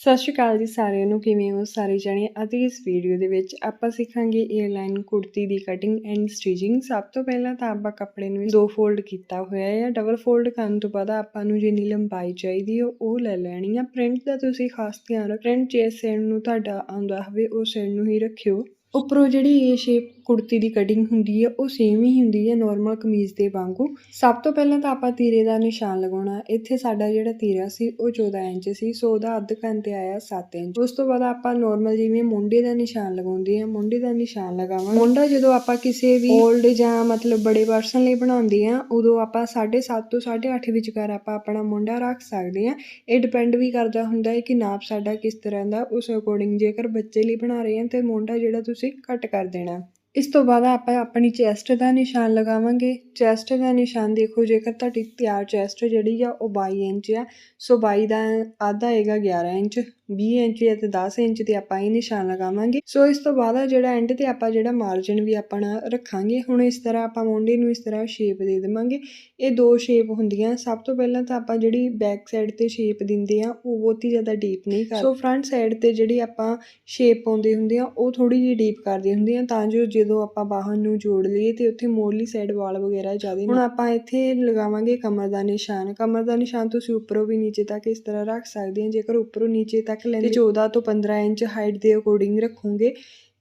ਸਤਿ ਸ਼੍ਰੀ ਅਕਾਲ ਜੀ ਸਾਰਿਆਂ ਨੂੰ, ਕਿਵੇਂ ਹੋ ਸਾਰੇ ਜਣੇ? ਅਤੇ ਇਸ ਵੀਡੀਓ ਦੇ ਵਿੱਚ ਆਪਾਂ ਸਿੱਖਾਂਗੇ ਏਅਰਲਾਈਨ ਕੁੜਤੀ ਦੀ ਕਟਿੰਗ ਐਂਡ ਸਟਿਚਿੰਗ ਸਭ ਤੋਂ ਪਹਿਲਾਂ ਤਾਂ ਆਪਾਂ ਕੱਪੜੇ ਨੂੰ ਦੋ ਫੋਲਡ ਕੀਤਾ ਹੋਇਆ ਹੈ। ਡਬਲ ਫੋਲਡ ਕਰਨ ਤੋਂ ਬਾਅਦ ਆਪਾਂ ਨੂੰ ਜਿੰਨੀ ਲੰਬਾਈ ਚਾਹੀਦੀ ਹੈ, ਉਹ ਲੈ ਲੈਣੀ ਆ। ਪ੍ਰਿੰਟ ਦਾ ਤੁਸੀਂ ਖਾਸ ਧਿਆਨ ਰੱਖੋ ਪ੍ਰਿੰਟ ਜਿਸ ਸਾਈਡ ਨੂੰ ਤੁਹਾਡਾ ਆਉਂਦਾ ਹੋਵੇ, ਉਸ ਸਾਈਡ ਨੂੰ ਹੀ ਰੱਖਿਓ। ਉੱਪਰੋਂ ਜਿਹੜੀ ਇਹ ਸ਼ੇਪ ਕੁੜਤੀ ਦੀ ਕਟਿੰਗ ਹੁੰਦੀ ਹੈ, ਉਹ ਸੇਮ ਹੀ ਹੁੰਦੀ ਹੈ ਨਾਰਮਲ ਕਮੀਜ਼ ਦੇ ਵਾਂਗੂ। ਸਭ ਤੋਂ ਪਹਿਲਾਂ ਤਾਂ ਆਪਾਂ ਤੀਰੇ ਦਾ ਨਿਸ਼ਾਨ ਲਗਾਉਣਾ। ਇੱਥੇ ਸਾਡਾ ਜਿਹੜਾ ਤੀਰਾ ਸੀ, ਉਹ 14 ਇੰਚ ਸੀ, ਸੋ ਉਹਦਾ ਅੱਧ ਕੰਨ ਤੇ ਆਇਆ 7 ਇੰਚ। ਉਸ ਤੋਂ ਬਾਅਦ ਆਪਾਂ ਨਾਰਮਲ ਜਿਵੇਂ ਮੁੰਡੇ ਦਾ ਨਿਸ਼ਾਨ ਲਗਾਉਂਦੇ ਆ ਮੁੰਡੇ ਦਾ ਨਿਸ਼ਾਨ ਲਗਾਵਾਂਗੇ। ਮੁੰਡਾ ਜਦੋਂ ਆਪਾਂ ਕਿਸੇ ਵੀ 올ਡ ਜਾਂ ਮਤਲਬ ਬੜੇ ਪਰਸਨ ਲਈ ਬਣਾਉਂਦੇ ਆ ਉਦੋਂ ਆਪਾਂ 7.5 ਤੋਂ 8.5 ਵਿਚਕਾਰ ਆਪਾਂ ਆਪਣਾ ਮੁੰਡਾ ਰੱਖ ਸਕਦੇ ਆ ਇਹ ਡਿਪੈਂਡ ਵੀ ਕਰਦਾ ਹੁੰਦਾ ਹੈ ਕਿ ਨਾਪ ਸਾਡਾ ਕਿਸ ਤਰ੍ਹਾਂ ਦਾ, ਉਸ ਅਕੋਰਡਿੰਗ ਜੇਕਰ ਬੱਚੇ ਲਈ ਬਣਾ ਰਹੇ ਹਾਂ, ਤੇ ਮੁੰਡਾ ਜਿਹੜਾ ਤੁਸੀਂ ਕੱਟ ਕਰ ਦੇਣਾ। ਇਸ ਤੋਂ ਬਾਅਦ ਆਪਾਂ ਆਪਣੀ ਚੈਸਟ ਦਾ ਨਿਸ਼ਾਨ ਲਗਾਵਾਂਗੇ। ਚੈਸਟ ਦਾ ਨਿਸ਼ਾਨ ਦੇਖੋ, ਜੇਕਰ ਤੁਹਾਡੀ ਤਿਆਰ ਚੈਸਟ ਜਿਹੜੀ ਆ ਉਹ 22 ਇੰਚ ਆ, ਸੋ 22 ਦਾ ਆਧਾ ਆਏਗਾ 11 ਇੰਚ। 20 ਇੰਚ ਜਾਂ ਤੇ 10 ਇੰਚ ਤੇ ਆਪਾਂ ਇਹ ਨਿਸ਼ਾਨ ਲਗਾਵਾਂਗੇ। ਸੋ ਇਸ ਤੋਂ ਬਾਅਦ ਜਿਹੜਾ ਐਂਡ ਤੇ ਆਪਾਂ ਜਿਹੜਾ ਮਾਰਜਨ ਵੀ ਆਪਣਾ ਰੱਖਾਂਗੇ ਹੁਣ ਇਸ ਤਰ੍ਹਾਂ ਆਪਾਂ ਮੋਢੇ ਨੂੰ ਇਸ ਤਰ੍ਹਾਂ ਸ਼ੇਪ ਦੇ ਦੇਵਾਂਗੇ। ਇਹ ਦੋ ਸ਼ੇਪ ਹੁੰਦੀਆਂ। ਸਭ ਤੋਂ ਪਹਿਲਾਂ ਤਾਂ ਆਪਾਂ ਜਿਹੜੀ ਬੈਕ ਸਾਈਡ ਤੇ ਸ਼ੇਪ ਦਿੰਦੇ ਆ ਉਹ ਬਹੁਤੀ ਜ਼ਿਆਦਾ ਡੀਪ ਨਹੀਂ ਕਰ ਸੋ ਫਰੰਟ ਸਾਈਡ ਤੇ ਜਿਹੜੀ ਆਪਾਂ ਸ਼ੇਪ ਪਾਉਂਦੇ ਹੁੰਦੇ ਆ ਉਹ ਥੋੜੀ ਜਿਹੀ ਡੀਪ ਕਰਦੇ ਹੁੰਦੇ ਆ ਤਾਂ ਜੋ ਜਦੋਂ ਆਪਾਂ ਬਾਹਾਂ ਨੂੰ ਜੋੜ ਲਈਏ ਤੇ ਉੱਥੇ ਮੋਰਲੀ ਸਾਈਡ ਵਾਲ ਵਗੈਰਾ ਜ਼ਿਆਦਾ ਹੁਣ ਆਪਾਂ ਇੱਥੇ ਲਗਾਵਾਂਗੇ ਕਮਰ ਦਾ ਨਿਸ਼ਾਨ। ਕਮਰ ਦਾ ਨਿਸ਼ਾਨ ਤੁਸੀਂ ਉੱਪਰੋਂ ਵੀ ਨੀਚੇ ਤੱਕ ਇਸ ਤਰ੍ਹਾਂ ਰੱਖ ਸਕਦੇ ਆ। ਜੇਕਰ ਉੱਪਰੋਂ ਨੀਚੇ ਤੱਕ ਲੈਂਦੇ 14 ਤੋਂ 15 ਇੰਚ ਹਾਈਟ ਦੇ ਅਕੋਰਡਿੰਗ ਰੱਖੋਗੇ।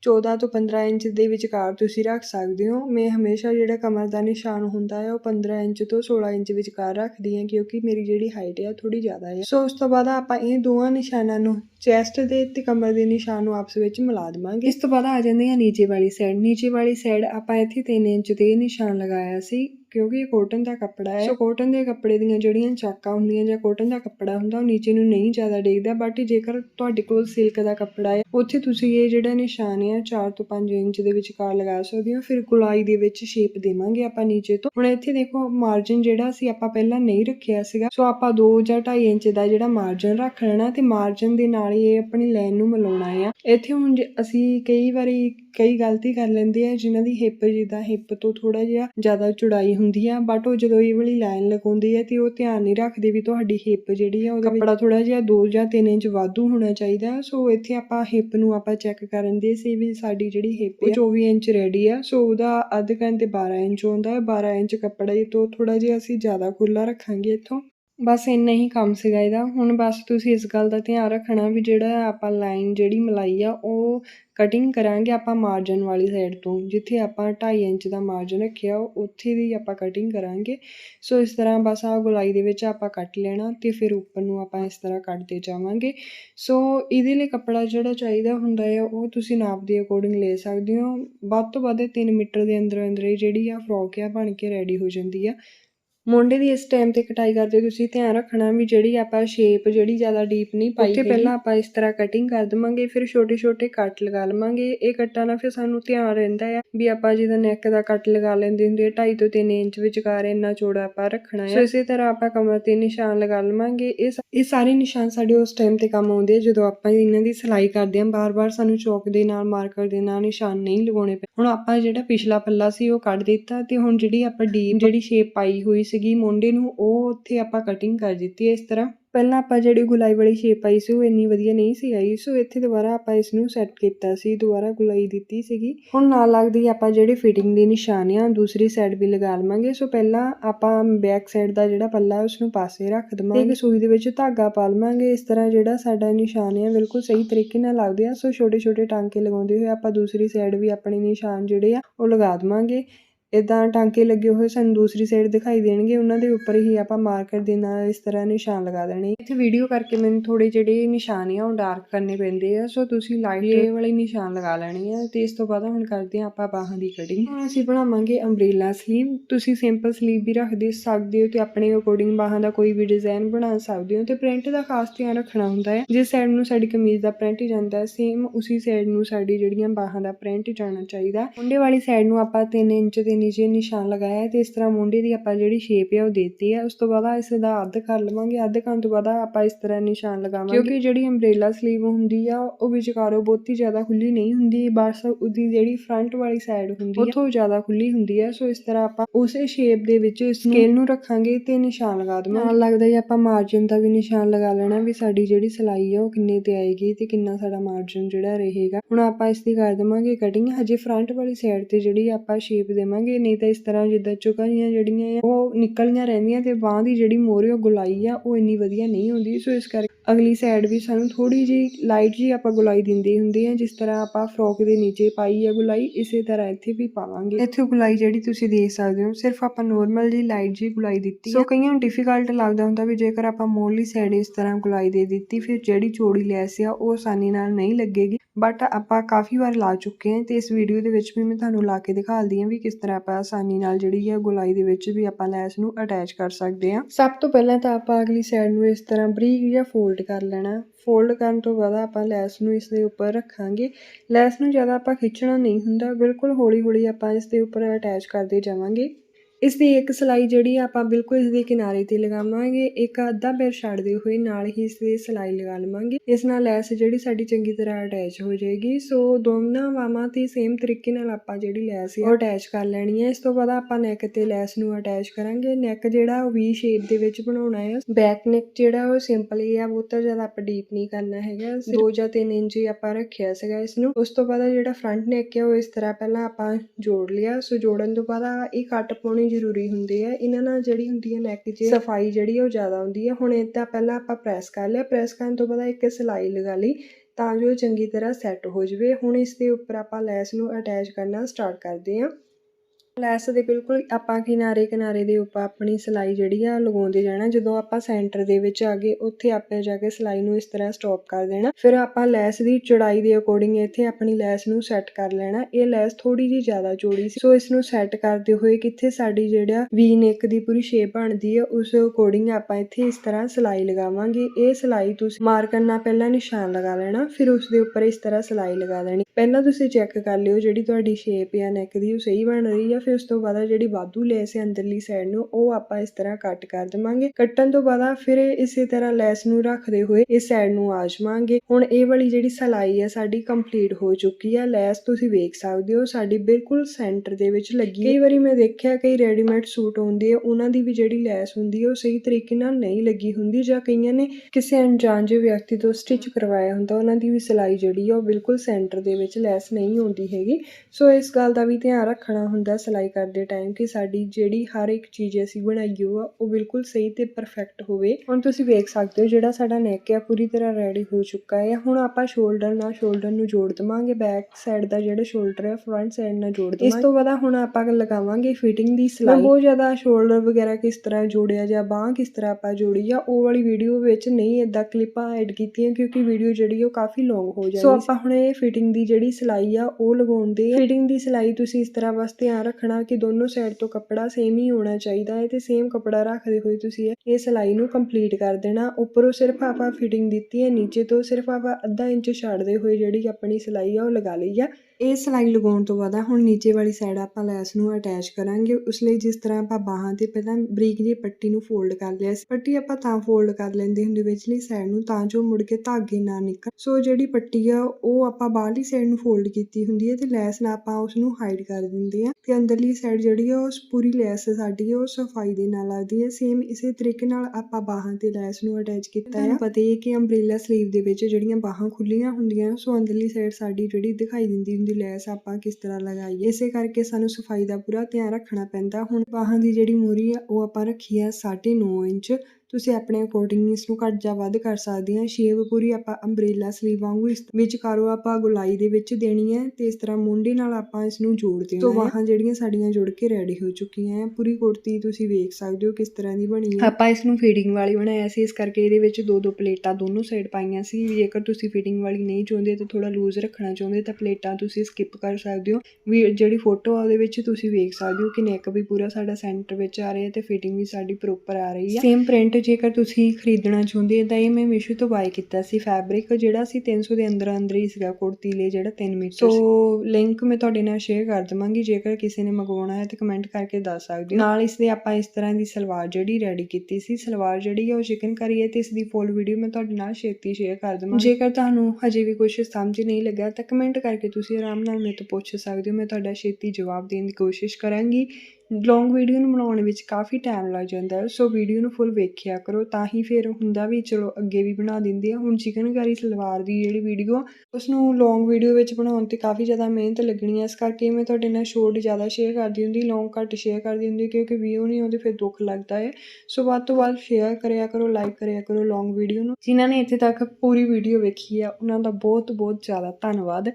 14 ਤੋਂ 15 ਇੰਚ ਦੇ ਵਿਚਕਾਰ ਤੁਸੀਂ ਰੱਖ ਸਕਦੇ ਹੋ। ਮੈਂ ਹਮੇਸ਼ਾ ਜਿਹੜਾ ਕਮਰ ਦਾ ਨਿਸ਼ਾਨ ਹੁੰਦਾ ਹੈ ਉਹ 15 ਇੰਚ ਤੋਂ 16 ਇੰਚ ਵਿਚਕਾਰ ਰੱਖਦੀ ਹਾਂ, ਕਿਉਂਕਿ ਮੇਰੀ ਜਿਹੜੀ ਹਾਈਟ ਹੈ ਥੋੜੀ ਜ਼ਿਆਦਾ ਹੈ ਸੋ ਉਸ ਤੋਂ ਬਾਅਦ ਆਪਾਂ ਇਹ ਦੋਵਾਂ ਨਿਸ਼ਾਨਾਂ ਨੂੰ ਚੈਸਟ ਦੇ ਤੇ ਕਮਰ ਦੇ ਨਿਸ਼ਾਨ ਨੂੰ ਆਪਸ ਵਿੱਚ ਮਿਲਾ ਦੇਵਾਂਗੇ। ਇਸ ਤੋਂ ਬਾਅਦ ਆ ਜਾਂਦੇ ਆ ਨੀਚੇ ਵਾਲੀ ਸਾਈਡ ਨੀਚੇ ਵਾਲੀ ਸਾਈਡ ਆਪਾਂ ਇੱਥੇ 3 ਇੰਚ ਤੇ ਨਿਸ਼ਾਨ ਲਗਾਇਆ ਸੀ। ਕਿਉਂਕਿ ਇਹ ਕੋਟਨ ਦਾ ਕੱਪੜਾ ਹੈ। ਸੋ ਕੋਟਨ ਦੇ ਕੱਪੜੇ ਦੀਆਂ ਜਿਹੜੀਆਂ ਚਾਕਾਂ ਹੁੰਦੀਆਂ ਜਾਂ ਕੋਟਨ ਦਾ ਕੱਪੜਾ ਹੁੰਦਾ, ਉਹ ਨੀਚੇ ਨੂੰ ਨਹੀਂ ਜ਼ਿਆਦਾ ਡਿੱਗਦਾ ਬਟ ਜੇਕਰ ਤੁਹਾਡੇ ਕੋਲ ਸਿਲਕ ਦਾ ਕੱਪੜਾ ਹੈ, ਉੱਥੇ ਤੁਸੀਂ ਇਹ ਜਿਹੜਾ ਨਿਸ਼ਾਨ ਹੈ 4 ਤੋਂ 5 ਇੰਚ ਦੇ ਵਿਚਕਾਰ ਲਗਾ ਸਕਦੇ ਹੋ। ਫਿਰ ਗੁਲਾਈ ਦੇ ਵਿੱਚ ਸ਼ੇਪ ਦੇਵਾਂਗੇ ਆਪਾਂ ਨੀਚੇ ਤੋਂ। ਹੁਣ ਇੱਥੇ ਦੇਖੋ ਮਾਰਜਨ ਜਿਹੜਾ ਸੀ, ਆਪਾਂ ਪਹਿਲਾਂ ਨਹੀਂ ਰੱਖਿਆ ਸੀਗਾ। ਸੋ ਆਪਾਂ 2 ਜਾਂ 2.5 ਇੰਚ ਦਾ ਜਿਹੜਾ ਮਾਰਜਨ ਰੱਖ ਲੈਣਾ ਤੇ ਮਾਰਜਨ ਦੇ ਨਾਲ ਹੀ ਇਹ ਆਪਣੀ ਲਾਈਨ ਨੂੰ ਮਿਲਾਉਣਾ ਆ। ਇੱਥੇ ਹੁਣ ਜੇ ਅਸੀਂ ਕਈ ਵਾਰੀ ਕਈ ਗਲਤੀ ਕਰ ਲੈਂਦੇ ਆ, ਜਿਨ੍ਹਾਂ ਦੀ ਹਿੱਪ ਜਿੱਦਾਂ ਹਿੱਪ ਤੋਂ ਥੋੜਾ ਜਿਹਾ ਜ਼ਿਆਦਾ ਚੌੜਾਈ ਹੁੰਦੀ ਆ ਬਟ ਉਹ ਜਦੋਂ ਇਹ ਵਾਲੀ ਲਾਈਨ ਲਗਾਉਂਦੀ ਹੈ ਤੇ ਉਹ ਧਿਆਨ ਨਹੀਂ ਰੱਖਦੇ ਵੀ ਤੁਹਾਡੀ ਹਿੱਪ ਜਿਹੜੀ ਆ ਉਹਦਾ ਕੱਪੜਾ ਥੋੜਾ ਜਿਹਾ 2 ਜਾਂ 3 ਇੰਚ ਵਾਧੂ ਹੋਣਾ ਚਾਹੀਦਾ ਸੋ ਇੱਥੇ ਆਪਾਂ ਹਿੱਪ ਨੂੰ ਆਪਾਂ ਚੈੱਕ ਕਰਨ ਦੇ ਸੀ ਵੀ ਸਾਡੀ ਜਿਹੜੀ ਹਿੱਪ ਹੈ 24 ਇੰਚ ਰੈਡੀ ਆ ਸੋ ਉਹਦਾ ਅੱਧ ਕੰਨ ਤੇ 12 ਇੰਚ ਹੁੰਦਾ ਹੈ 12 ਇੰਚ ਕੱਪੜਾ ਤੋਂ ਥੋੜਾ ਜਿਹਾ ਅਸੀਂ ਜ਼ਿਆਦਾ ਖੁੱਲਾ ਰੱਖਾਂਗੇ ਇੱਥੋਂ। ਬਸ ਇੰਨਾ ਹੀ ਕੰਮ ਸੀਗਾ ਇਹਦਾ। ਹੁਣ ਬਸ ਤੁਸੀਂ ਇਸ ਗੱਲ ਦਾ ਧਿਆਨ ਰੱਖਣਾ ਵੀ ਜਿਹੜਾ ਆਪਾਂ ਲਾਈਨ ਜਿਹੜੀ ਮਲਾਈ ਆ, ਉਹ ਕਟਿੰਗ ਕਰਾਂਗੇ ਆਪਾਂ ਮਾਰਜਨ ਵਾਲੀ ਸਾਈਡ ਤੋਂ। ਜਿੱਥੇ ਆਪਾਂ 2.5 ਇੰਚ ਦਾ ਮਾਰਜਨ ਰੱਖਿਆ, ਉੱਥੇ ਦੀ ਆਪਾਂ ਕਟਿੰਗ ਕਰਾਂਗੇ। ਸੋ ਇਸ ਤਰ੍ਹਾਂ ਬਸ ਆ ਗੁਲਾਈ ਦੇ ਵਿੱਚ ਆਪਾਂ ਕੱਟ ਲੈਣਾ ਤੇ ਫਿਰ ਉੱਪਰ ਨੂੰ ਆਪਾਂ ਇਸ ਤਰ੍ਹਾਂ ਕੱਟਦੇ ਜਾਵਾਂਗੇ। ਸੋ ਇਹਦੇ ਲਈ ਕੱਪੜਾ ਜਿਹੜਾ ਚਾਹੀਦਾ ਹੁੰਦਾ ਹੈ ਉਹ ਤੁਸੀਂ ਨਾਪ ਦੇ ਅਕੋਰਡਿੰਗ ਲੈ ਸਕਦੇ ਹੋ। ਵੱਧ ਤੋਂ ਵੱਧ 3 ਮੀਟਰ ਦੇ ਅੰਦਰ ਅੰਦਰ ਹੀ ਜਿਹੜੀ ਆ ਫਰੋਕ ਆ, ਬਣ ਕੇ ਰੈਡੀ ਹੋ ਜਾਂਦੀ ਆ। ਮੁੰਡੇ ਦੀ ਇਸ ਟਾਈਮ ਤੇ ਕਟਾਈ ਕਰਦੇ ਤੁਸੀਂ ਧਿਆਨ ਰੱਖਣਾ ਵੀ ਜਿਹੜੀ ਆਪਾਂ ਸ਼ੇਪ ਜਿਹੜੀ ਜ਼ਿਆਦਾ ਡੀਪ ਨਹੀਂ ਪਾਈ ਉੱਥੇ ਪਹਿਲਾਂ ਆਪਾਂ ਇਸ ਤਰ੍ਹਾਂ ਕਟਿੰਗ ਕਰ ਦਵਾਂਗੇ ਫਿਰ ਛੋਟੇ ਛੋਟੇ ਕੱਟ ਲਗਾ ਲਵਾਂਗੇ। ਇਹ ਕੱਟਾਂ ਨਾਲ ਫਿਰ ਸਾਨੂੰ ਧਿਆਨ ਰਹਿੰਦਾ ਆ ਵੀ ਆਪਾਂ ਜਿਹਦਾ ਨੈਕ ਦਾ ਕੱਟ ਲਗਾ ਲੈਂਦੇ ਹੁੰਦੇ 2.5 ਤੋਂ 3 ਇੰਚ ਵਿਚਕਾਰ ਇੰਨਾ ਚੌੜਾ ਆਪਾਂ ਰੱਖਣਾ ਹੈ ਸੋ ਇਸੇ ਤਰ੍ਹਾਂ ਆਪਾਂ ਕਮਰ ਤੇ ਨਿਸ਼ਾਨ ਲਗਾ ਲਵਾਂਗੇ। ਇਹ ਸ- ਇਹ ਸਾਰੇ ਨਿਸ਼ਾਨ ਸਾਡੇ ਉਸ ਟਾਈਮ ਤੇ ਕੰਮ ਆਉਂਦੇ ਆ ਜਦੋਂ ਆਪਾਂ ਇਹਨਾਂ ਦੀ ਸਿਲਾਈ ਕਰਦੇ ਹਾਂ ਬਾਰ-ਬਾਰ ਸਾਨੂੰ ਚੌਕ ਦੇ ਨਾਲ ਮਾਰਕਰ ਦੇ ਨਾਲ ਨਿਸ਼ਾਨ ਨਹੀਂ ਲਗਾਉਣੇ ਪਏ। ਹੁਣ ਆਪਾਂ ਜਿਹੜਾ ਪਿਛਲਾ ਪੱਲਾ ਸੀ ਉਹ ਕੱਢ ਦਿੱਤਾ ਤੇ ਹੁਣ ਜਿਹੜੀ ਆਪਾਂ ਡੀਪ ਜਿਹੜੀ ਸ਼ੇਪ ਪਾਈ ਹੋਈ ਸੀਗੀ ਮੁੰਡੇ ਨੂੰ ਉਹ ਉੱਥੇ ਆਪਾਂ ਕਟਿੰਗ ਕਰ ਦਿੱਤੀ ਹੈ ਇਸ ਤਰ੍ਹਾਂ। ਪਹਿਲਾਂ ਆਪਾਂ ਜਿਹੜੀ ਗੁਲਾਈ ਵਾਲੀ ਸ਼ੇਪ ਪਾਈ ਸੀ ਉਹ ਇੰਨੀ ਵਧੀਆ ਨਹੀਂ ਸੀ ਆਈ। ਸੋ ਇੱਥੇ ਦੁਬਾਰਾ ਆਪਾਂ ਇਸ ਨੂੰ ਸੈੱਟ ਕੀਤਾ ਸੀ ਦੁਬਾਰਾ ਗੁਲਾਈ ਦਿੱਤੀ ਸੀਗੀ। ਹੁਣ ਨਾਲ ਲੱਗਦੀ ਆਪਾਂ ਜਿਹੜੇ ਫਿਟਿੰਗ ਦੇ ਨਿਸ਼ਾਨ ਆ ਦੂਸਰੀ ਸਾਈਡ ਵੀ ਲਗਾ ਲਵਾਂਗੇ। ਸੋ ਪਹਿਲਾਂ ਆਪਾਂ ਬੈਕ ਸਾਈਡ ਦਾ ਜਿਹੜਾ ਪੱਲਾ ਉਸ ਨੂੰ ਪਾਸੇ ਰੱਖ ਦਵਾਂਗੇ। ਇੱਕ ਸੂਈ ਦੇ ਵਿੱਚ ਧਾਗਾ ਪਾ ਲਵਾਂਗੇ। ਇਸ ਤਰ੍ਹਾਂ ਜਿਹੜਾ ਸਾਡਾ ਨਿਸ਼ਾਨ ਆ ਬਿਲਕੁਲ ਸਹੀ ਤਰੀਕੇ ਨਾਲ ਲੱਗਦੇ ਆ ਸੋ ਛੋਟੇ ਛੋਟੇ ਟਾਂਕੇ ਲਗਾਉਂਦੇ ਹੋਏ ਆਪਾਂ ਦੂਸਰੀ ਸਾਈਡ ਵੀ ਆਪਣੇ ਨਿਸ਼ਾਨ ਜਿਹੜੇ ਆ ਉਹ ਲਗਾ ਦਵਾਂਗੇ। ਇਦਾਂ ਟਾਂਕੇ ਲੱਗੇ ਹੋਏ ਸਾਨੂੰ ਦੂਸਰੀ ਸਾਈਡ ਦਿਖਾਈ ਦੇਣਗੇ ਉਹਨਾਂ ਦੇ ਉੱਪਰ ਹੀ ਆਪਾਂ ਮਾਰਕਰ ਦੇ ਨਾਲ ਇਸ ਤਰ੍ਹਾਂ ਨਿਸ਼ਾਨ ਲਗਾ ਦੇਣੇ। ਇੱਥੇ ਵੀਡੀਓ ਕਰਕੇ ਮੈਨੂੰ ਥੋੜੇ ਜਿਹੜੇ ਨਿਸ਼ਾਨ ਆ ਉਹ ਡਾਰਕ ਕਰਨੇ ਪੈਂਦੇ ਆ ਸੋ ਤੁਸੀਂ ਲਾਈਟ ਇਹ ਵਾਲੇ ਨਿਸ਼ਾਨ ਲਗਾ ਲੈਣੇ ਆ ਤੇ ਇਸ ਤੋਂ ਬਾਅਦ ਹੁਣ ਕਰਦੇ ਆ ਆਪਾਂ ਬਾਹਾਂ ਦੀ ਕਟਿੰਗ ਹੁਣ ਅਸੀਂ ਬਣਾਵਾਂਗੇ ਅੰਬ੍ਰੇਲਾ ਸਲੀਵ ਤੁਸੀਂ ਸਿੰਪਲ ਸਲੀਵ ਵੀ ਰੱਖ ਦੇ ਸਕਦੇ ਹੋ ਤੇ ਆਪਣੇ ਅਕੋਰਡਿੰਗ ਬਾਹਾਂ ਦਾ ਕੋਈ ਵੀ ਡਿਜ਼ਾਈਨ ਬਣਾ ਸਕਦੇ ਹੋ ਤੇ ਪ੍ਰਿੰਟ ਦਾ ਖਾਸ ਧਿਆਨ ਰੱਖਣਾ ਹੁੰਦਾ ਹੈ। ਜਿਸ ਸਾਈਡ ਨੂੰ ਸਾਡੀ ਕਮੀਜ਼ ਦਾ ਪ੍ਰਿੰਟ ਜਾਂਦਾ ਹੈ ਸੇਮ ਉਸੇ ਸਾਈਡ ਨੂੰ ਸਾਡੀ ਜਿਹੜੀਆਂ ਬਾਹਾਂ ਦਾ ਪ੍ਰਿੰਟ ਜਾਣਾ ਚਾਹੀਦਾ। ਮੁੰਡੇ ਵਾਲੀ ਸਾਈਡ ਨੂੰ ਆਪਾਂ 3 ਇੰਚ ਦੇ ਨੀਚੇ ਨਿਸ਼ਾਨ ਲਗਾਇਆ ਹੈ ਤੇ ਇਸ ਤਰ੍ਹਾਂ ਮੁੰਡੇ ਦੀ ਆਪਾਂ ਜਿਹੜੀ ਸ਼ੇਪ ਹੈ ਉਹ ਦੇਤੀ ਹੈ ਉਸ ਤੋਂ ਬਾਅਦ ਇਸ ਦਾ ਅੱਧ ਕਰ ਲਵਾਂਗੇ। ਅੱਧ ਕਰਨ ਤੋਂ ਬਾਅਦ ਆਪਾਂ ਇਸ ਤਰ੍ਹਾਂ ਨਿਸ਼ਾਨ ਲਗਾਵਾਂਗੇ। ਕਿਉਂਕਿ ਜਿਹੜੀ ਅੰਬ੍ਰੇਲਾ ਸਲੀਵ ਹੁੰਦੀ ਆ, ਉਹ ਵਿਚਕਾਰੋਂ ਬਹੁਤੀ ਜ਼ਿਆਦਾ ਖੁੱਲੀ ਨਹੀਂ ਹੁੰਦੀ। ਬਸ ਉਹਦੀ ਜਿਹੜੀ ਫਰੰਟ ਵਾਲੀ ਸਾਈਡ ਹੁੰਦੀ ਹੈ ਉੱਥੋਂ ਜ਼ਿਆਦਾ ਖੁੱਲੀ ਹੁੰਦੀ ਹੈ ਸੋ ਇਸ ਤਰ੍ਹਾਂ ਆਪਾਂ ਉਸੇ ਸ਼ੇਪ ਦੇ ਵਿੱਚ ਸਕੇਲ ਨੂੰ ਰੱਖਾਂਗੇ ਤੇ ਨਿਸ਼ਾਨ ਲਗਾ ਦਵਾਂਗੇ। ਨਾਲ ਲੱਗਦਾ ਹੈ ਆਪਾਂ ਮਾਰਜਨ ਦਾ ਵੀ ਨਿਸ਼ਾਨ ਲਗਾ ਲੈਣਾ, ਵੀ ਸਾਡੀ ਜਿਹੜੀ ਸਿਲਾਈ ਆ, ਉਹ ਕਿੰਨੇ ਤੇ ਆਏਗੀ ਤੇ ਕਿੰਨਾ ਸਾਡਾ ਮਾਰਜਨ ਜਿਹੜਾ ਰਹੇਗਾ। ਹੁਣ ਆਪਾਂ ਇਸ ਦੀ ਕਰ ਦੇਵਾਂਗੇ ਕਟਿੰਗ ਹਜੇ ਫਰੰਟ ਵਾਲੀ ਸਾਈਡ ਤੇ ਜਿਹੜੀ ਆਪਾਂ ਸ਼ੇਪ ਦੇਵਾਂਗੇ ਨਹੀਂ ਤਾਂ ਇਸ ਤਰ੍ਹਾਂ ਜਿੱਦਾਂ ਚੁਕਾਈਆਂ ਜਿਹੜੀਆਂ ਉਹ ਨਿਕਲੀਆਂ ਰਹਿੰਦੀਆਂ ਤੇ ਬਾਹ ਦੀ ਜਿਹੜੀ ਮੋਹਰੇ ਉਹ ਗੁਲਾਈ ਆ, ਉਹ ਇੰਨੀ ਵਧੀਆ ਨਹੀਂ ਹੁੰਦੀ। ਸੋ ਇਸ ਕਰਕੇ ਅਗਲੀ ਸਾਈਡ ਵੀ ਸਾਨੂੰ ਥੋੜੀ ਜੀ ਲਾਈਟ ਜੀ ਆਪਾਂ ਗੁਲਾਈ ਦਿੰਦੇ ਹੁੰਦੇ ਆ, ਜਿਸ ਤਰ੍ਹਾਂ ਆਪਾਂ ਫਰੋਕ ਦੇ ਨੀਚੇ ਪਾਈ ਆ ਗੁਲਾਈ, ਇਸੇ ਤਰ੍ਹਾਂ ਇੱਥੇ ਵੀ ਪਾਵਾਂਗੇ। ਇੱਥੇ ਗੁਲਾਈ ਜਿਹੜੀ ਤੁਸੀਂ ਦੇਖ ਸਕਦੇ ਹੋ, ਸਿਰਫ ਆਪਾਂ ਨੋਰਮਲ ਜੀ ਲਾਈਟ ਜੀ ਗੁਲਾਈ ਦਿੱਤੀ ਸੋ ਕਈਆਂ ਨੂੰ ਡਿਫਿਕਲਟ ਲੱਗਦਾ ਹੁੰਦਾ ਵੀ ਜੇਕਰ ਆਪਾਂ ਮੋਰਲੀ ਸਾਈਡ ਇਸ ਤਰ੍ਹਾਂ ਗੁਲਾਈ ਦੇ ਦਿੱਤੀ, ਫਿਰ ਜਿਹੜੀ ਚੋੜੀ ਲੈਸ ਆ, ਉਹ ਆਸਾਨੀ ਨਾਲ ਨਹੀਂ ਲੱਗੇਗੀ। ਬਟ ਆਪਾਂ ਕਾਫੀ ਵਾਰ ਲਾ ਚੁੱਕੇ ਹਾਂ ਅਤੇ ਇਸ ਵੀਡੀਓ ਦੇ ਵਿੱਚ ਵੀ ਮੈਂ ਤੁਹਾਨੂੰ ਲਾ ਕੇ ਦਿਖਾਉਂਦੀ ਹਾਂ ਵੀ ਕਿਸ ਤਰ੍ਹਾਂ ਆਪਾਂ ਆਸਾਨੀ ਨਾਲ ਜਿਹੜੀ ਹੈ ਗੁਲਾਈ ਦੇ ਵਿੱਚ ਵੀ ਆਪਾਂ ਲੈਸ ਨੂੰ ਅਟੈਚ ਕਰ ਸਕਦੇ ਹਾਂ। ਸਭ ਤੋਂ ਪਹਿਲਾਂ ਤਾਂ ਆਪਾਂ ਅਗਲੀ ਸਾਈਡ ਨੂੰ ਇਸ ਤਰ੍ਹਾਂ ਬਰੀਕ ਜਿਹਾ ਫੋਲਡ ਕਰ ਲੈਣਾ। ਫੋਲਡ ਕਰਨ ਤੋਂ ਬਾਅਦ ਆਪਾਂ ਲੈਸ ਨੂੰ ਇਸ ਦੇ ਉੱਪਰ ਰੱਖਾਂਗੇ। ਲੈਸ ਨੂੰ ਜ਼ਿਆਦਾ ਆਪਾਂ ਖਿੱਚਣਾ ਨਹੀਂ ਹੁੰਦਾ, ਬਿਲਕੁਲ ਹੌਲੀ ਹੌਲੀ ਆਪਾਂ ਇਸ ਦੇ ਉੱਪਰ ਅਟੈਚ ਕਰਦੇ ਜਾਵਾਂਗੇ। ਇਸ ਦੀ ਇੱਕ ਸਲਾਈ ਜਿਹੜੀ ਆ ਆਪਾਂ ਬਿਲਕੁਲ ਇਸ ਦੇ ਕਿਨਾਰੇ ਤੇ ਲਗਾਵਾਂਗੇ, ਇੱਕ ਅੱਧਾ ਪੈਰ ਛੱਡਦੇ ਹੋਏ ਨਾਲ ਹੀ ਇਸ ਦੇ ਸਲਾਈ ਲਗਾ ਲਵਾਂਗੇ। ਇਸ ਨਾਲ ਲੈਸ ਜਿਹੜੀ ਸਾਡੀ ਚੰਗੀ ਤਰ੍ਹਾਂ ਅਟੈਚ ਹੋ ਜਾਏਗੀ। ਸੋ ਦੋਨਾਂ ਵਾਵਾਂ ਤੇ ਸੇਮ ਤਰੀਕੇ ਨਾਲ ਆਪਾਂ ਜਿਹੜੀ ਲੈਸ ਹੈ ਅਟੈਚ ਕਰ ਲੈਣੀ ਹੈ ਇਸ ਤੋਂ ਬਾਅਦ ਆਪਾਂ ਨੈਕ ਤੇ ਲੈਸ ਨੂੰ ਅਟੈਚ ਕਰਾਂਗੇ। ਨੈਕ ਜਿਹੜਾ ਉਹ ਵੀ ਸ਼ੇਪ ਦੇ ਵਿੱਚ ਬਣਾਉਣਾ ਹੈ ਬੈਕ ਨੈਕ ਜਿਹੜਾ ਉਹ ਸਿੰਪਲ ਹੀ ਆ, ਬਹੁਤਾ ਜ਼ਿਆਦਾ ਆਪਾਂ ਡੀਪ ਨਹੀਂ ਕਰਨਾ ਹੈਗਾ। 2 ਜਾਂ 3 ਇੰਚ ਹੀ ਆਪਾਂ ਰੱਖਿਆ ਸੀਗਾ ਇਸ ਨੂੰ ਉਸ ਤੋਂ ਬਾਅਦ ਜਿਹੜਾ ਫਰੰਟ ਨੈਕ ਹੈ ਉਹ ਇਸ ਤਰ੍ਹਾਂ ਪਹਿਲਾਂ ਆਪਾਂ ਜੋੜ ਲਿਆ। ਸੋ ਜੋੜਨ ਤੋਂ ਬਾਅਦ ਇਹ ਕੱਟ ਪਾਉਣੀ ਜ਼ਰੂਰੀ ਹੁੰਦੇ ਆ। ਇਹਨਾਂ ਨਾਲ ਜਿਹੜੀ ਹੁੰਦੀ ਹੈ ਨੈਕ 'ਚ ਸਫ਼ਾਈ ਜਿਹੜੀ ਹੈ ਉਹ ਜ਼ਿਆਦਾ ਹੁੰਦੀ ਹੈ ਹੁਣ ਇਹ ਤਾਂ ਪਹਿਲਾਂ ਆਪਾਂ ਪ੍ਰੈਸ ਕਰ ਲਿਆ। ਪ੍ਰੈਸ ਕਰਨ ਤੋਂ ਬਾਅਦ ਇੱਕ ਸਿਲਾਈ ਲਗਾ ਲਈ ਤਾਂ ਜੋ ਚੰਗੀ ਤਰ੍ਹਾਂ ਸੈੱਟ ਹੋ ਜਵੇ। ਹੁਣ ਇਸ ਦੇ ਉੱਪਰ ਆਪਾਂ ਲੈਸ ਨੂੰ ਅਟੈਚ ਕਰਨਾ ਸਟਾਰਟ ਕਰਦੇ ਹਾਂ ਲੈਸ ਦੇ ਬਿਲਕੁਲ ਆਪਾਂ ਕਿਨਾਰੇ ਕਿਨਾਰੇ ਦੇ ਉੱਪਰ ਆਪਣੀ ਸਿਲਾਈ ਜਿਹੜੀ ਆ ਲਗਾਉਂਦੇ ਜਾਣਾ। ਜਦੋਂ ਆਪਾਂ ਸੈਂਟਰ ਦੇ ਵਿੱਚ ਆ ਗਏ, ਉੱਥੇ ਆਪਾਂ ਜਾ ਕੇ ਸਿਲਾਈ ਨੂੰ ਇਸ ਤਰ੍ਹਾਂ ਸਟਾਪ ਕਰ ਦੇਣਾ। ਫਿਰ ਆਪਾਂ ਲੈਸ ਦੀ ਚੌੜਾਈ ਦੇ ਅਕੋਰਡਿੰਗ ਇੱਥੇ ਆਪਣੀ ਲੈਸ ਨੂੰ ਸੈੱਟ ਕਰ ਲੈਣਾ। ਇਹ ਲੈਸ ਥੋੜੀ ਜੀ ਜ਼ਿਆਦਾ ਚੌੜੀ ਸੀ। ਸੋ ਇਸ ਨੂੰ ਸੈੱਟ ਕਰਦੇ ਹੋਏ ਕਿੱਥੇ ਸਾਡੀ ਜਿਹੜਾ ਵੀ ਨੇਕ ਦੀ ਪੂਰੀ ਸ਼ੇਪ ਬਣਦੀ ਹੈ ਉਸ ਅਕੋਰਡਿੰਗ ਆਪਾਂ ਇੱਥੇ ਇਸ ਤਰ੍ਹਾਂ ਸਿਲਾਈ ਲਗਾਵਾਂਗੇ। ਇਹ ਸਿਲਾਈ ਤੁਸੀਂ ਮਾਰ ਕਰਨਾ ਪਹਿਲਾਂ ਨਿਸ਼ਾਨ ਲਗਾ ਲੈਣਾ, ਫਿਰ ਉਸ ਦੇ ਉੱਪਰ ਇਸ ਤਰ੍ਹਾਂ ਸਿਲਾਈ ਲਗਾ ਦੇਣੀ। ਪਹਿਲਾਂ ਤੁਸੀਂ ਚੈੱਕ ਕਰ ਲਿਓ ਜਿਹੜੀ ਤੁਹਾਡੀ ਸ਼ੇਪ ਆ ਨੈਕ ਦੀ ਉਹ ਸਹੀ ਬਣ ਰਹੀ ਆ ਫਿਰ ਉਸ ਤੋਂ ਬਾਅਦ ਜਿਹੜੀ ਵਾਧੂ ਲੈਸ ਹੈ ਅੰਦਰਲੀ ਸਾਈਡ ਨੂੰ, ਉਹ ਆਪਾਂ ਇਸ ਤਰ੍ਹਾਂ ਕੱਟ ਕਰ ਦੇਵਾਂਗੇ। ਕੱਟਣ ਤੋਂ ਬਾਅਦ ਫਿਰ ਇਸੇ ਤਰ੍ਹਾਂ ਲੈਸ ਨੂੰ ਰੱਖਦੇ ਹੋਏ ਇਸ ਸਾਈਡ ਨੂੰ ਆ ਜਾਵਾਂਗੇ ਹੁਣ ਇਹ ਵਾਲੀ ਜਿਹੜੀ ਸਿਲਾਈ ਹੈ ਸਾਡੀ ਕੰਪਲੀਟ ਹੋ ਚੁੱਕੀ ਹੈ ਲੈਸ ਤੁਸੀਂ ਵੇਖ ਸਕਦੇ ਹੋ, ਸਾਡੀ ਬਿਲਕੁਲ ਸੈਂਟਰ ਦੇ ਵਿੱਚ ਲੱਗੀ ਕਈ ਵਾਰੀ ਮੈਂ ਦੇਖਿਆ, ਕਈ ਰੈਡੀਮੇਡ ਸੂਟ ਹੁੰਦੇ ਆ, ਉਹਨਾਂ ਦੀ ਵੀ ਜਿਹੜੀ ਲੈਸ ਹੁੰਦੀ ਹੈ ਉਹ ਸਹੀ ਤਰੀਕੇ ਨਾਲ ਨਹੀਂ ਲੱਗੀ ਹੁੰਦੀ ਜਾਂ ਕਈਆਂ ਨੇ ਕਿਸੇ ਅਣਜਾਣ ਜਿਹੇ ਵਿਅਕਤੀ ਤੋਂ ਸਟਿਚ ਕਰਵਾਇਆ ਹੁੰਦਾ, ਉਹਨਾਂ ਦੀ ਵੀ ਸਿਲਾਈ ਜਿਹੜੀ ਆ, ਉਹ ਬਿਲਕੁਲ ਸੈਂਟਰ ਦੇ ਵਿੱਚ ਲੈਸ ਨਹੀਂ ਹੁੰਦੀ ਹੈਗੀ। ਸੋ ਇਸ ਗੱਲ ਦਾ ਵੀ ਧਿਆਨ ਰੱਖਣਾ ਹੁੰਦਾ ਸਿਲਾਈ ਕਰਦੇ ਟਾਈਮ ਕਿ ਸਾਡੀ ਜਿਹੜੀ ਹਰ ਇੱਕ ਚੀਜ਼ ਅਸੀਂ ਬਣਾਈ ਹੋ ਆ ਉਹ ਬਿਲਕੁਲ ਸਹੀ ਤੇ ਪਰਫੈਕਟ ਹੋਵੇ। ਹੁਣ ਤੁਸੀਂ ਵੇਖ ਸਕਦੇ ਹੋ ਜਿਹੜਾ ਸਾਡਾ ਨੈਕ ਆ ਪੂਰੀ ਤਰ੍ਹਾਂ ਰੈਡੀ ਹੋ ਚੁੱਕਾ ਹੈ। ਹੁਣ ਆਪਾਂ ਸ਼ੋਲਡਰ ਨਾਲ ਸ਼ੋਲਡਰ ਨੂੰ ਜੋੜ ਦਵਾਂਗੇ ਬੈਕ ਸਾਈਡ ਦਾ ਜਿਹੜਾ ਸ਼ੋਲਡਰ ਹੈ ਫਰੰਟ ਸਾਈਡ ਨਾਲ ਜੋੜ ਦਵਾਂਗੇ ਇਸ ਤੋਂ ਬਾਅਦ ਹੁਣ ਆਪਾਂ ਲਗਾਵਾਂਗੇ ਫਿਟਿੰਗ ਦੀ ਸਿਲਾਈ। ਬਹੁਤ ਜ਼ਿਆਦਾ ਸ਼ੋਲਡਰ ਵਗੈਰਾ ਕਿਸ ਤਰ੍ਹਾਂ ਜੋੜਿਆ ਜਾਂ ਬਾਹ ਕਿਸ ਤਰ੍ਹਾਂ ਆਪਾਂ ਜੋੜੀ ਆ ਉਹ ਵਾਲੀ ਵੀਡੀਓ ਵਿੱਚ ਨਹੀਂ ਇਦਾਂ ਕਲਿੱਪਾਂ ਐਡ ਕੀਤੀਆਂ ਕਿਉਂਕਿ ਵੀਡੀਓ ਜਿਹੜੀ ਉਹ ਕਾਫੀ ਲੌਂਗ ਹੋ ਜਾਏਗੀ ਸੋ। ਆਪਾਂ ਹੁਣ ਇਹ ਫਿਟਿੰਗ ਦੀ ਜਿਹੜੀ ਸਿਲਾਈ ਆ ਉਹ ਲਗਾਉਂਦੇ ਆ। ਫਿਟਿੰਗ ਦੀ ਸਿਲਾਈ ਤੁਸੀਂ ਇਸ ਤਰ੍ਹਾਂ ਬਸ ਧਿਆਨ ਰੱਖਣਾ ਕਿ ਦੋਨੋਂ ਸਾਈਡ ਤੋਂ ਕੱਪੜਾ ਸੇਮ ਹੀ ਹੋਣਾ ਚਾਹੀਦਾ ਹੈ ਤੇ ਸੇਮ ਕੱਪੜਾ ਰੱਖਦੇ ਹੋਏ ਤੁਸੀਂ ਇਹ ਸਿਲਾਈ ਨੂੰ ਕੰਪਲੀਟ ਕਰ ਦੇਣਾ। ਉੱਪਰੋਂ ਸਿਰਫ ਆਪਾਂ ਫਿਟਿੰਗ ਦਿੱਤੀ ਹੈ, ਨੀਚੇ ਤੋਂ ਸਿਰਫ ਆਪਾਂ ਅੱਧਾ ਇੰਚ ਛੱਡਦੇ ਹੋਏ ਜਿਹੜੀ ਆਪਣੀ ਸਿਲਾਈ ਆ ਉਹ ਲਗਾ ਲਈ ਆ। ਇਹ ਸਿਲਾਈ ਲਗਾਉਣ ਤੋਂ ਬਾਅਦ ਹੁਣ ਨੀਚੇ ਵਾਲੀ ਸਾਈਡ ਆਪਾਂ ਲੈਸ ਨੂੰ ਅਟੈਚ ਕਰਾਂਗੇ। ਉਸ ਲਈ ਜਿਸ ਤਰ੍ਹਾਂ ਆਪਾਂ ਬਾਹਾਂ ਤੇ ਪਹਿਲਾਂ ਬਰੀਕ ਜਿਹੀ ਪੱਟੀ ਨੂੰ ਫੋਲਡ ਕਰ ਲਿਆ ਪੱਟੀ ਆਪਾਂ ਤਾਂ ਫੋਲਡ ਕਰ ਲੈਂਦੇ ਹੁੰਦੇ ਵਿਚਲੀ ਸਾਈਡ ਨੂੰ, ਤਾਂ ਜੋ ਮੁੜ ਕੇ ਧਾਗੇ ਨਾ ਨਿਕਲ ਸੋ ਜਿਹੜੀ ਪੱਟੀ ਆ, ਉਹ ਆਪਾਂ ਬਾਹਰਲੀ ਸਾਈਡ ਨੂੰ ਫੋਲਡ ਕੀਤੀ ਹੁੰਦੀ ਹੈ ਤੇ ਲੈਸ ਨਾਲ ਆਪਾਂ ਉਸ ਨੂੰ ਹਾਈਡ ਕਰ ਦਿੰਦੇ ਆ ਤੇ ਅੰਦਰਲੀ ਸਾਈਡ ਜਿਹੜੀ ਆ, ਉਸ ਪੂਰੀ ਲੈਸ ਸਾਡੀ ਉਹ ਸਫ਼ਾਈ ਦੇ ਨਾਲ ਲੱਗਦੀ ਹੈ। ਸੇਮ ਇਸੇ ਤਰੀਕੇ ਨਾਲ ਆਪਾਂ ਬਾਹਾਂ ਤੇ ਲੈਸ ਨੂੰ ਅਟੈਚ ਕੀਤਾ ਹੈ। ਪਤਾ ਹੈ ਕਿ ਅੰਬ੍ਰੇਲਾ ਸਲੀਵ ਦੇ ਵਿੱਚ ਜਿਹੜੀਆਂ ਬਾਹਾਂ ਖੁੱਲੀਆਂ ਹੁੰਦੀਆਂ, ਸੋ ਅੰਦਰਲੀ ਸਾਈਡ ਸਾਡੀ ਜਿਹੜੀ ਦਿਖਾਈ ਦਿੰਦੀ ਹੁੰਦੀ ਲੈਸ ਆਪਾਂ ਕਿਸ ਤਰ੍ਹਾਂ ਲਗਾਈਏ, ਇਸੇ ਕਰਕੇ ਸਾਨੂੰ ਸਫ਼ਾਈ ਦਾ ਪੂਰਾ ਧਿਆਨ ਰੱਖਣਾ ਪੈਂਦਾ। ਹੁਣ ਬਾਹਾਂ ਦੀ ਜਿਹੜੀ ਮੂਰੀ ਆ, ਉਹ ਆਪਾਂ ਰੱਖੀ ਆ 9.5 ਇੰਚ। ਤੁਸੀਂ ਆਪਣੇ ਅਕੋਰਡਿੰਗ ਇਸ ਨੂੰ ਘੱਟ ਜਾਂ ਵੱਧ ਕਰ ਸਕਦੇ ਆ ਸ਼ੇਪ ਪੂਰੀ ਆਪਾਂ ਅੰਬ੍ਰੇਲਾ ਸਲੀਵ ਵਾਂਗੂ ਇਸ ਵਿੱਚ ਕਰੋ ਆਪਾਂ ਗੁਲਾਈ ਦੇ ਵਿੱਚ ਦੇਣੀ ਹੈ ਤੇ ਇਸ ਤਰ੍ਹਾਂ ਮੁੰਡੇ ਨਾਲ ਆਪਾਂ ਇਸ ਨੂੰ ਜੋੜ ਦੇਣਾ ਸੋ ਬਾਹਾਂ ਜਿਹੜੀਆਂ ਸਾਡੀਆਂ ਜੁੜ ਕੇ ਰੈਡੀ ਹੋ ਚੁੱਕੀਆਂ ਆ ਪੂਰੀ ਕੁੜਤੀ ਤੁਸੀਂ ਵੇਖ ਸਕਦੇ ਹੋ ਕਿਸ ਤਰ੍ਹਾਂ ਦੀ ਬਣੀ ਹੈ। ਆਪਾਂ ਇਸ ਨੂੰ ਫੀਡਿੰਗ ਵਾਲੀ ਬਣਾਇਆ ਸੀ। ਇਸ ਕਰਕੇ ਇਹਦੇ ਵਿੱਚ ਦੋ ਦੋ ਪਲੇਟਾਂ ਦੋਨੋਂ ਸਾਈਡ ਪਾਈਆਂ ਸੀ। ਜੇਕਰ ਤੁਸੀਂ ਫੀਡਿੰਗ ਵਾਲੀ ਨਹੀਂ ਚਾਹੁੰਦੇ ਤਾਂ ਥੋੜਾ ਲੂਜ਼ ਰੱਖਣਾ ਚਾਹੁੰਦੇ ਤਾਂ ਪਲੇਟਾਂ ਤੁਸੀਂ ਸਕਿਪ ਕਰ ਸਕਦੇ ਹੋ। ਵੀ ਜਿਹੜੀ ਫੋਟੋ ਆ ਉਹਦੇ ਵਿੱਚ ਤੁਸੀਂ ਵੇਖ ਸਕਦੇ ਹੋ ਕਿ ਨੈਕ ਵੀ ਪੂਰਾ ਸਾਡਾ ਸੈਂਟਰ ਵਿੱਚ ਆ ਰਿਹਾ ਤੇ ਫਿਟਿੰਗ ਵੀ ਸਾਡੀ ਪ੍ਰੋਪਰ ਆ ਰਹੀ ਹੈ। ਸੇਮ ਪ੍ਰਿੰਟ ਜੇਕਰ ਤੁਸੀਂ ਖਰੀਦਣਾ ਚਾਹੁੰਦੇ ਹੋ ਤਾਂ ਇਹ ਮੈਂ ਮੀਸ਼ੋ ਤੋਂ ਬਾਏ ਕੀਤਾ ਸੀ ਫੈਬਰਿਕ ਜਿਹੜਾ ਸੀ 300 ਦੇ ਅੰਦਰ ਅੰਦਰ ਹੀ ਸੀਗਾ ਕੁੜਤੀ ਲਈ ਜਿਹੜਾ 3 ਮੀਟਰ ਸੋ। ਲਿੰਕ ਮੈਂ ਤੁਹਾਡੇ ਨਾਲ ਸ਼ੇਅਰ ਕਰ ਦਵਾਂਗੀ ਜੇਕਰ ਕਿਸੇ ਨੇ ਮੰਗਵਾਉਣਾ ਹੈ ਤਾਂ ਕਮੈਂਟ ਕਰਕੇ ਦੱਸ ਸਕਦੇ ਹੋ। ਨਾਲ ਇਸ ਦੇ ਆਪਾਂ ਇਸ ਤਰ੍ਹਾਂ ਦੀ ਸਲਵਾਰ ਜਿਹੜੀ ਰੈਡੀ ਕੀਤੀ ਸੀ ਸਲਵਾਰ ਜਿਹੜੀ ਹੈ ਉਹ ਚਿਕਨ ਕਰੀ ਹੈ ਤੇ ਇਸ ਦੀ ਫੁੱਲ ਵੀਡੀਓ ਮੈਂ ਤੁਹਾਡੇ ਨਾਲ ਛੇਤੀ ਸ਼ੇਅਰ ਕਰ ਦਵਾਂਗੀ। ਜੇਕਰ ਤੁਹਾਨੂੰ ਹਜੇ ਵੀ ਕੁਝ ਸਮਝ ਨਹੀਂ ਲੱਗਾ ਤਾਂ ਕਮੈਂਟ ਕਰਕੇ ਤੁਸੀਂ ਆਰਾਮ ਨਾਲ ਮੇਰੇ ਤੋਂ ਪੁੱਛ ਸਕਦੇ ਹੋ ਮੈਂ ਤੁਹਾਡਾ ਛੇਤੀ ਜਵਾਬ ਦੇਣ ਦੀ ਕੋਸ਼ਿਸ਼ ਕਰਾਂਗੀ। ਲੌਂਗ ਵੀਡੀਓ ਨੂੰ ਬਣਾਉਣ ਵਿੱਚ ਕਾਫੀ ਟਾਈਮ ਲੱਗ ਜਾਂਦਾ ਹੈ। ਸੋ ਵੀਡੀਓ ਨੂੰ ਫੁੱਲ ਵੇਖਿਆ ਕਰੋ ਤਾਂ ਹੀ ਫਿਰ ਹੁੰਦਾ ਵੀ ਚਲੋ ਅੱਗੇ ਵੀ ਬਣਾ ਦਿੰਦੇ ਆ। ਹੁਣ ਚਿਕਨਕਾਰੀ ਸਲਵਾਰ ਦੀ ਜਿਹੜੀ ਵੀਡੀਓ ਉਸ ਨੂੰ ਲੌਂਗ ਵੀਡੀਓ ਵਿੱਚ ਬਣਾਉਣ ਤੇ ਕਾਫੀ ਜ਼ਿਆਦਾ ਮਿਹਨਤ ਲੱਗਣੀ ਹੈ। ਇਸ ਕਰਕੇ ਮੈਂ ਤੁਹਾਡੇ ਨਾਲ ਸ਼ੋਰਟ ਜ਼ਿਆਦਾ ਸ਼ੇਅਰ ਕਰਦੀ ਹੁੰਦੀ ਲੌਂਗ ਘੱਟ ਸ਼ੇਅਰ ਕਰਦੀ ਹੁੰਦੀ ਕਿਉਂਕਿ ਵੀਊ ਨਹੀਂ ਆਉਂਦੇ ਫਿਰ ਦੁੱਖ ਲੱਗਦਾ ਹੈ। ਸੋ ਵੱਧ ਤੋਂ ਵੱਧ ਸ਼ੇਅਰ ਕਰਿਆ ਕਰੋ ਲਾਈਕ ਕਰਿਆ ਕਰੋ ਲੌਂਗ ਵੀਡੀਓ ਨੂੰ। ਜਿਨ੍ਹਾਂ ਨੇ ਇੱਥੇ ਤੱਕ ਪੂਰੀ ਵੀਡੀਓ ਵੇਖੀ ਆ ਉਹਨਾਂ ਦਾ ਬਹੁਤ ਬਹੁਤ ਜ਼ਿਆਦਾ ਧੰਨਵਾਦ।